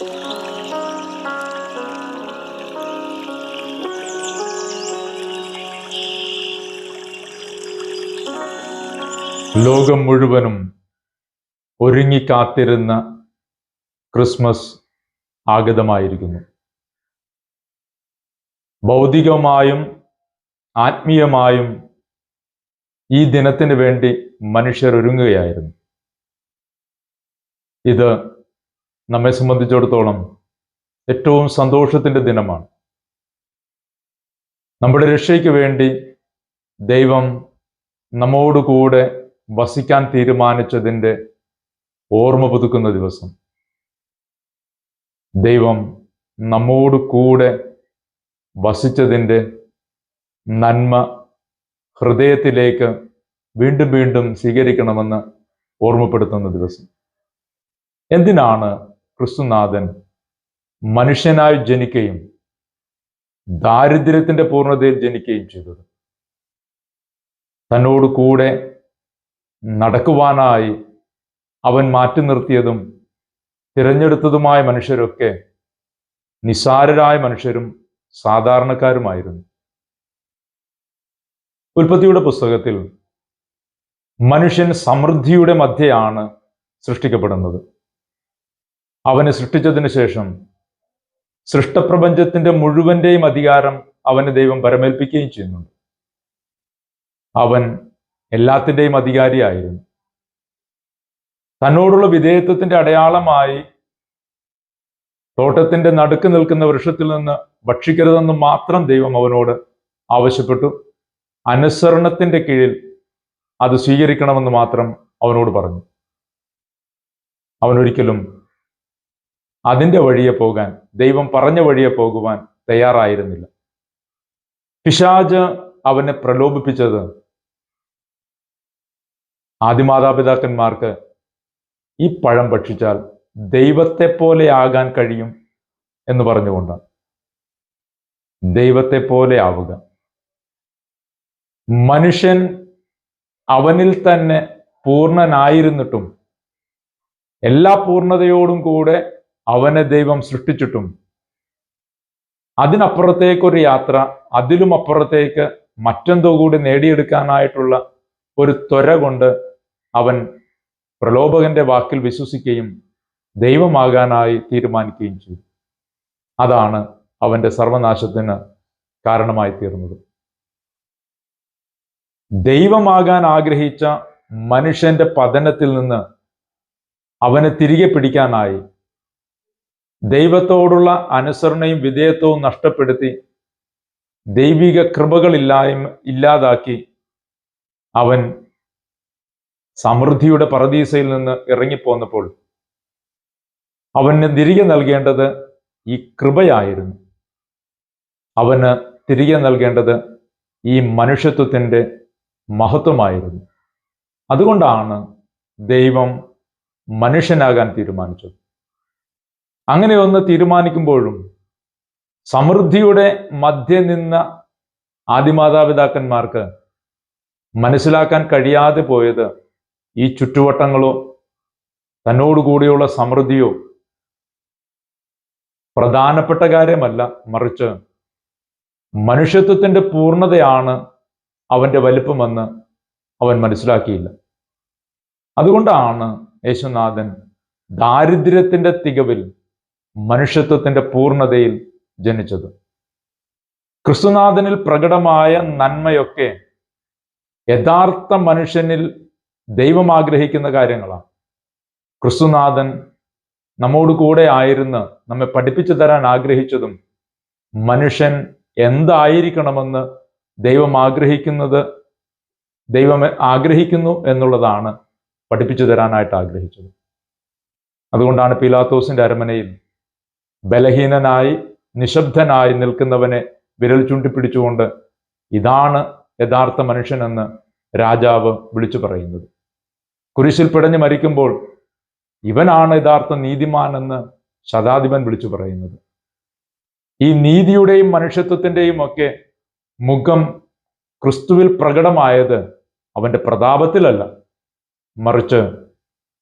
ലോകം മുഴുവനും ഒരുങ്ങിക്കാത്തിരുന്ന ക്രിസ്മസ് ആഗതമായിരിക്കുന്നു. ഭൗതികമായും ആത്മീയമായും ഈ ദിനത്തിന് വേണ്ടി മനുഷ്യർ ഒരുങ്ങുകയായിരുന്നു. ഇത് നമ്മെ സംബന്ധിച്ചിടത്തോളം ഏറ്റവും സന്തോഷത്തിന്റെ ദിനമാണ്. നമ്മുടെ രക്ഷയ്ക്ക് വേണ്ടി ദൈവം നമ്മോടുകൂടെ വസിക്കാൻ തീരുമാനിച്ചതിന്റെ ഓർമ്മ പുതുക്കുന്ന ദിവസം. ദൈവം നമ്മോട് കൂടെ വസിച്ചതിന്റെ നന്മ ഹൃദയത്തിലേക്ക് വീണ്ടും വീണ്ടും സ്വീകരിക്കണമെന്ന് ഓർമ്മപ്പെടുത്തുന്ന ദിവസം. എന്തിനാണ് ക്രിസ്തുനാഥൻ മനുഷ്യനായി ജനിക്കുകയും ദാരിദ്ര്യത്തിന്റെ പൂർണതയിൽ ജനിക്കുകയും ചെയ്തത്. തന്നോട് കൂടെ നടക്കുവാനായി അവൻ മാറ്റി നിർത്തിയതും തിരഞ്ഞെടുത്തതുമായ മനുഷ്യരൊക്കെ നിസാരരായ മനുഷ്യരും സാധാരണക്കാരുമായിരുന്നു. ഉൽപ്പത്തിയുടെ പുസ്തകത്തിൽ മനുഷ്യൻ സമൃദ്ധിയുടെ മധ്യയാണ് സൃഷ്ടിക്കപ്പെടുന്നത്. അവനെ സൃഷ്ടിച്ചതിന് ശേഷം സൃഷ്ടപ്രപഞ്ചത്തിന്റെ മുഴുവന്റെയും അധികാരം അവന് ദൈവം പരമേൽപ്പിക്കുകയും ചെയ്യുന്നുണ്ട്. അവൻ എല്ലാത്തിന്റെയും അധികാരിയായിരുന്നു. തന്നോടുള്ള വിധേയത്വത്തിന്റെ അടയാളമായി തോട്ടത്തിന്റെ നടുക്ക് നിൽക്കുന്ന വൃക്ഷത്തിൽ നിന്ന് ഭക്ഷിക്കരുതെന്ന് മാത്രം ദൈവം അവനോട് ആവശ്യപ്പെട്ടു. അനുസരണത്തിന്റെ കീഴിൽ അത് സ്വീകരിക്കണമെന്ന് മാത്രം അവനോട് പറഞ്ഞു. അവനൊരിക്കലും അതിന്റെ വഴിയെ പോകാൻ ദൈവം പറഞ്ഞ വഴിയെ പോകുവാൻ തയ്യാറായിരുന്നില്ല. പിശാജ് അവനെ പ്രലോഭിപ്പിച്ചത് ആദിമാതാപിതാക്കന്മാർക്ക് ഈ പഴം ഭക്ഷിച്ചാൽ ദൈവത്തെ പോലെ ആകാൻ കഴിയും എന്ന് പറഞ്ഞുകൊണ്ടാണ്. ദൈവത്തെ പോലെ ആവുക മനുഷ്യൻ അവനിൽ തന്നെ പൂർണനായിരുന്നിട്ടും എല്ലാ പൂർണതയോടും കൂടെ അവനെ ദൈവം സൃഷ്ടിച്ചിട്ടും അതിനപ്പുറത്തേക്കൊരു യാത്ര അതിലും അപ്പുറത്തേക്ക് മറ്റെന്തോ കൂടി നേടിയെടുക്കാനായിട്ടുള്ള ഒരു ത്വര കൊണ്ട് അവൻ പ്രലോഭകന്റെ വാക്കിൽ വിശ്വസിക്കുകയും ദൈവമാകാനായി തീരുമാനിക്കുകയും ചെയ്തു. അതാണ് അവന്റെ സർവനാശത്തിന് കാരണമായി തീർന്നത്. ദൈവമാകാൻ ആഗ്രഹിച്ച മനുഷ്യന്റെ പതനത്തിൽ നിന്ന് അവനെ തിരികെ പിടിക്കാനായി ദൈവത്തോടുള്ള അനുസരണയും വിധേയത്വവും നഷ്ടപ്പെടുത്തി ദൈവിക കൃപകളില്ലായ്മ ഇല്ലാതാക്കി അവൻ സമൃദ്ധിയുടെ പറദീസയിൽ നിന്ന് ഇറങ്ങിപ്പോന്നപ്പോൾ അവന് തിരികെ നൽകേണ്ടത് ഈ കൃപയായിരുന്നു. അവന് തിരികെ നൽകേണ്ടത് ഈ മനുഷ്യത്വത്തിന്റെ മഹത്വമായിരുന്നു. അതുകൊണ്ടാണ് ദൈവം മനുഷ്യനാകാൻ തീരുമാനിച്ചത്. അങ്ങനെ ഒന്ന് തീരുമാനിക്കുമ്പോഴും സമൃദ്ധിയുടെ മധ്യ നിന്ന ആദിമാതാപിതാക്കന്മാർക്ക് മനസ്സിലാക്കാൻ കഴിയാതെ പോയത് ഈ ചുറ്റുവട്ടങ്ങളോ തന്നോടുകൂടിയുള്ള സമൃദ്ധിയോ പ്രധാനപ്പെട്ട കാര്യമല്ല മറിച്ച് മനുഷ്യത്വത്തിന്റെ പൂർണതയാണ് അവന്റെ വലിപ്പമെന്ന് അവൻ മനസ്സിലാക്കിയില്ല. അതുകൊണ്ടാണ് യേശുനാഥൻ ദാരിദ്ര്യത്തിന്റെ തികവിൽ മനുഷ്യത്വത്തിന്റെ പൂർണതയിൽ ജനിച്ചത്. ക്രിസ്തുനാഥനിൽ പ്രകടമായ നന്മയൊക്കെ യഥാർത്ഥ മനുഷ്യനിൽ ദൈവം ആഗ്രഹിക്കുന്ന കാര്യങ്ങളാണ്. ക്രിസ്തുനാഥൻ നമ്മോട് കൂടെ ആയിരുന്ന് നമ്മെ പഠിപ്പിച്ചു തരാൻ ആഗ്രഹിച്ചതും മനുഷ്യൻ എന്തായിരിക്കണമെന്ന് ദൈവം ആഗ്രഹിക്കുന്നത് ദൈവം ആഗ്രഹിക്കുന്നു എന്നുള്ളതാണ് പഠിപ്പിച്ചു തരാനായിട്ട് ആഗ്രഹിച്ചത്. അതുകൊണ്ടാണ് പീലാത്തോസിന്റെ അരമനയിൽ ബലഹീനനായി നിശബ്ദനായി നിൽക്കുന്നവനെ വിരൽ ചൂണ്ടിപ്പിടിച്ചുകൊണ്ട് ഇതാണ് യഥാർത്ഥ മനുഷ്യനെന്ന് രാജാവ് വിളിച്ചു പറയുന്നത്. കുരിശിൽ പിടഞ്ഞു മരിക്കുമ്പോൾ ഇവനാണ് യഥാർത്ഥ നീതിമാൻ എന്ന് ശതാധിപൻ വിളിച്ചു പറയുന്നത്. ഈ നീതിയുടെയും മനുഷ്യത്വത്തിന്റെയും ഒക്കെ മുഖം ക്രിസ്തുവിൽ പ്രകടമായത് അവന്റെ പ്രതാപത്തിലല്ല മറിച്ച്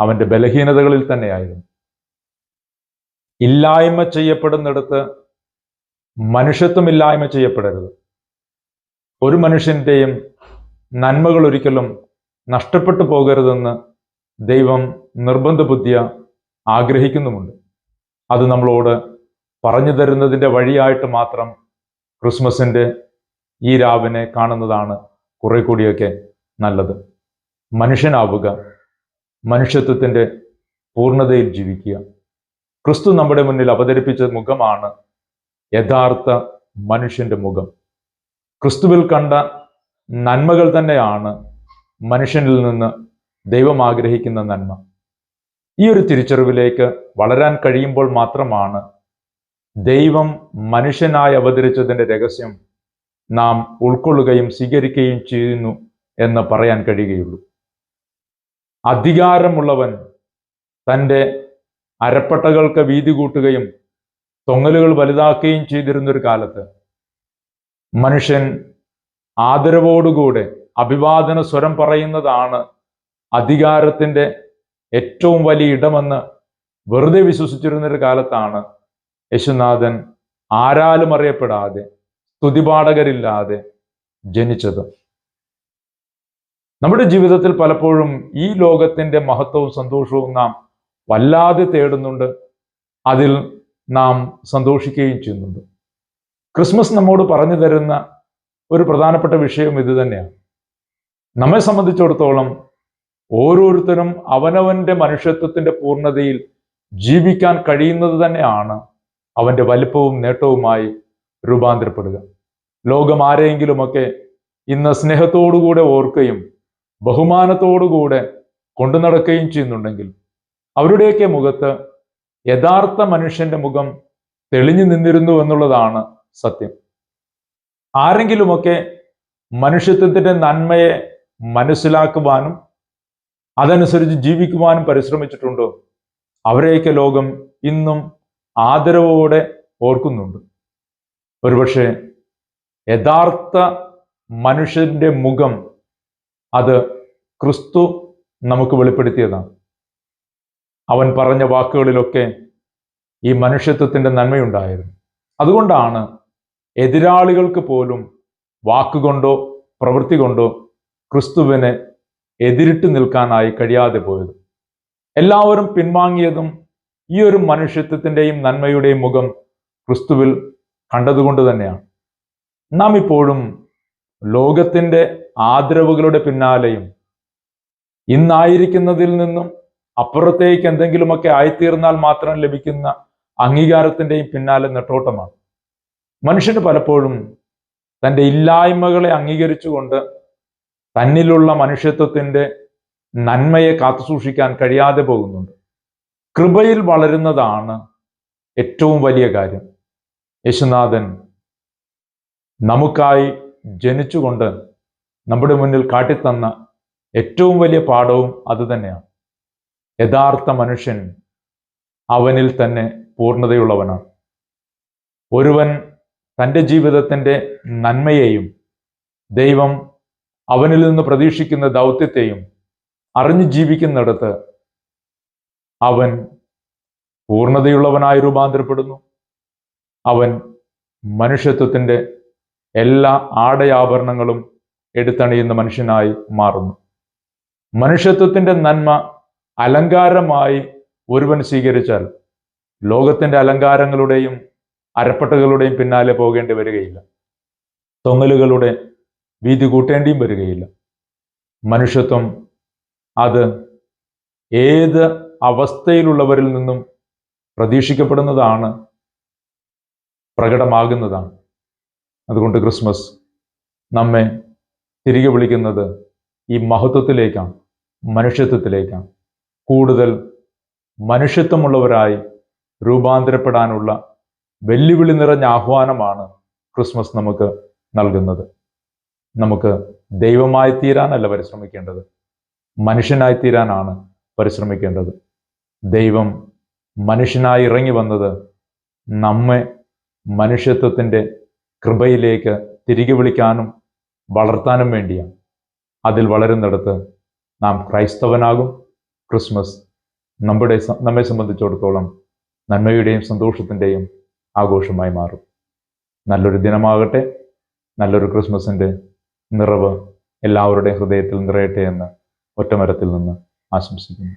അവന്റെ ബലഹീനതകളിൽ തന്നെയായിരുന്നു. ഇല്ലായ്മ ചെയ്യപ്പെടുന്നിടത്ത് മനുഷ്യത്വം ഇല്ലായ്മ ചെയ്യപ്പെടരുത്. ഒരു മനുഷ്യന്റെയും നന്മകൾ ഒരിക്കലും നഷ്ടപ്പെട്ടു പോകരുതെന്ന് ദൈവം നിർബന്ധ ബുദ്ധിയ ആഗ്രഹിക്കുന്നുമുണ്ട്. അത് നമ്മളോട് പറഞ്ഞു തരുന്നതിന്റെ വഴിയായിട്ട് മാത്രം ക്രിസ്മസിന്റെ ഈ രാവിനെ കാണുന്നതാണ് കുറെ കൂടിയൊക്കെ നല്ലത്. മനുഷ്യനാവുക മനുഷ്യത്വത്തിന്റെ പൂർണതയിൽ ജീവിക്കുക. ക്രിസ്തു നമ്മുടെ മുന്നിൽ അവതരിപ്പിച്ച മുഖമാണ് യഥാർത്ഥ മനുഷ്യന്റെ മുഖം. ക്രിസ്തുവിൽ കണ്ട നന്മകൾ തന്നെയാണ് മനുഷ്യനിൽ നിന്ന് ദൈവം ആഗ്രഹിക്കുന്ന നന്മ. ഈ ഒരു തിരിച്ചറിവിലേക്ക് വളരാൻ കഴിയുമ്പോൾ മാത്രമാണ് ദൈവം മനുഷ്യനായി അവതരിച്ചതിന്റെ രഹസ്യം നാം ഉൾക്കൊള്ളുകയും സ്വീകരിക്കുകയും ചെയ്യുന്നു എന്ന് പറയാൻ കഴിയുകയുള്ളൂ. അധികാരമുള്ളവൻ തന്റെ അരപ്പട്ടകൾക്ക് വീതി കൂട്ടുകയും തൊങ്ങലുകൾ വലുതാക്കുകയും ചെയ്തിരുന്നൊരു കാലത്ത് മനുഷ്യൻ ആദരവോടുകൂടെ അഭിവാദന സ്വരം പറയുന്നതാണ് അധികാരത്തിന്റെ ഏറ്റവും വലിയ ഇടമെന്ന് വെറുതെ വിശ്വസിച്ചിരുന്നൊരു കാലത്താണ് യശുനാഥൻ ആരാലും അറിയപ്പെടാതെ സ്തുതിപാഠകരില്ലാതെ ജനിച്ചത്. നമ്മുടെ ജീവിതത്തിൽ പലപ്പോഴും ഈ ലോകത്തിന്റെ മഹത്വവും സന്തോഷവും നാം വല്ലാതെ തേടുന്നുണ്ട്. അതിൽ നാം സന്തോഷിക്കുകയും ചെയ്യുന്നുണ്ട്. ക്രിസ്മസ് നമ്മോട് പറഞ്ഞു തരുന്ന ഒരു പ്രധാനപ്പെട്ട വിഷയം ഇത് തന്നെയാണ്. നമ്മെ സംബന്ധിച്ചിടത്തോളം ഓരോരുത്തരും അവനവന്റെ മനുഷ്യത്വത്തിന്റെ പൂർണതയിൽ ജീവിക്കാൻ കഴിയുന്നത് തന്നെയാണ് അവന്റെ വലിപ്പവും നേട്ടവുമായി രൂപാന്തരപ്പെടുക. ലോകം ആരെയെങ്കിലുമൊക്കെ ഇന്ന് സ്നേഹത്തോടുകൂടെ ഓർക്കുകയും ബഹുമാനത്തോടുകൂടെ കൊണ്ടു നടക്കുകയും ചെയ്യുന്നുണ്ടെങ്കിൽ അവരുടെയൊക്കെ മുഖത്ത് യഥാർത്ഥ മനുഷ്യന്റെ മുഖം തെളിഞ്ഞു നിന്നിരുന്നു എന്നുള്ളതാണ് സത്യം. ആരെങ്കിലുമൊക്കെ മനുഷ്യത്വത്തിന്റെ നന്മയെ മനസ്സിലാക്കുവാനും അതനുസരിച്ച് ജീവിക്കുവാനും പരിശ്രമിച്ചിട്ടുണ്ടോ? അവരെയൊക്കെ ലോകം ഇന്നും ആദരവോടെ ഓർക്കുന്നുണ്ട്. ഒരുപക്ഷെ യഥാർത്ഥ മനുഷ്യന്റെ മുഖം അത് ക്രിസ്തു നമുക്ക് വെളിപ്പെടുത്തിയതാണ്. അവൻ പറഞ്ഞ വാക്കുകളിലൊക്കെ ഈ മനുഷ്യത്വത്തിന്റെ നന്മയുണ്ടായിരുന്നു. അതുകൊണ്ടാണ് എതിരാളികൾക്ക് പോലും വാക്കുകൊണ്ടോ പ്രവൃത്തി കൊണ്ടോ ക്രിസ്തുവിനെ എതിരിട്ട് നിൽക്കാനായി കഴിയാതെ പോയത്. എല്ലാവരും പിൻവാങ്ങിയതും ഈ ഒരു മനുഷ്യത്വത്തിന്റെയും നന്മയുടെയും മുഖം ക്രിസ്തുവിൽ കണ്ടതുകൊണ്ട് തന്നെയാണ്. നാം ഇപ്പോഴും ലോകത്തിന്റെ ആദരവുകളുടെ പിന്നാലെയും ഇന്നായിരിക്കുന്നതിൽ നിന്നും അപ്പുറത്തേക്ക് എന്തെങ്കിലുമൊക്കെ ആയിത്തീർന്നാൽ മാത്രം ലഭിക്കുന്ന അംഗീകാരത്തിന്റെയും പിന്നാലെ നെട്ടോട്ടമാണ്. മനുഷ്യന് പലപ്പോഴും തന്റെ ഇല്ലായ്മകളെ അംഗീകരിച്ചുകൊണ്ട് തന്നിലുള്ള മനുഷ്യത്വത്തിന്റെ നന്മയെ കാത്തുസൂക്ഷിക്കാൻ കഴിയാതെ പോകുന്നുണ്ട്. കൃപയിൽ വളരുന്നതാണ് ഏറ്റവും വലിയ കാര്യം. യേശുനാഥൻ നമുക്കായി ജനിച്ചുകൊണ്ട് നമ്മുടെ മുന്നിൽ കാട്ടിത്തന്ന ഏറ്റവും വലിയ പാഠവും അതുതന്നെയാണ് യഥാർത്ഥ മനുഷ്യൻ അവനിൽ തന്നെ പൂർണതയുള്ളവനാണ്. ഒരുവൻ തന്റെ ജീവിതത്തിന്റെ നന്മയെയും ദൈവം അവനിൽ നിന്ന് പ്രതീക്ഷിക്കുന്ന ദൗത്യത്തെയും അറിഞ്ഞു ജീവിക്കുന്നിടത്ത് അവൻ പൂർണതയുള്ളവനായി രൂപാന്തരപ്പെടുന്നു. അവൻ മനുഷ്യത്വത്തിന്റെ എല്ലാ ആടയാഭരണങ്ങളും എടുത്തണിയുന്ന മനുഷ്യനായി മാറുന്നു. മനുഷ്യത്വത്തിന്റെ നന്മ അലങ്കാരമായി ഒരുവൻ സ്വീകരിച്ചാൽ ലോകത്തിന്റെ അലങ്കാരങ്ങളുടെയും അരപ്പട്ടകളുടെയും പിന്നാലെ പോകേണ്ടി വരികയില്ല. തൊങ്ങലുകളുടെ വീതി കൂട്ടേണ്ടിയും വരികയില്ല. മനുഷ്യത്വം അത് ഏത് അവസ്ഥയിലുള്ളവരിൽ നിന്നും പ്രതീക്ഷിക്കപ്പെടുന്നതാണ് പ്രകടമാകുന്നതാണ്. അതുകൊണ്ട് ക്രിസ്മസ് നമ്മെ തിരികെ വിളിക്കുന്നത് ഈ മഹത്വത്തിലേക്കാണ് മനുഷ്യത്വത്തിലേക്കാണ്. കൂടുതൽ മനുഷ്യത്വമുള്ളവരായി രൂപാന്തരപ്പെടാനുള്ള വെല്ലുവിളി നിറഞ്ഞ ആഹ്വാനമാണ് ക്രിസ്മസ് നമുക്ക് നൽകുന്നത്. നമുക്ക് ദൈവമായി തീരാനല്ല പരിശ്രമിക്കേണ്ടത്. മനുഷ്യനായി തീരാനാണ് പരിശ്രമിക്കേണ്ടത്. ദൈവം മനുഷ്യനായി ഇറങ്ങി വന്നത് നമ്മെ മനുഷ്യത്വത്തിന്റെ കൃപയിലേക്ക് തിരികെ വിളിക്കാനും വളർത്താനും വേണ്ടിയാണ്. അതിൽ വളരുന്നിടത്ത് നാം ക്രൈസ്തവനാകും. ക്രിസ്മസ് നമ്മുടെ നമ്മെ സംബന്ധിച്ചിടത്തോളം നന്മയുടെയും സന്തോഷത്തിന്റെയും ആഘോഷമായി മാറും. നല്ലൊരു ദിനമാകട്ടെ നല്ലൊരു ക്രിസ്മസിന്റെ നിറവ് എല്ലാവരുടെയും ഹൃദയത്തിൽ നിറയട്ടെ എന്ന് ഒറ്റമരത്തിൽ നിന്ന് ആശംസിക്കുന്നു.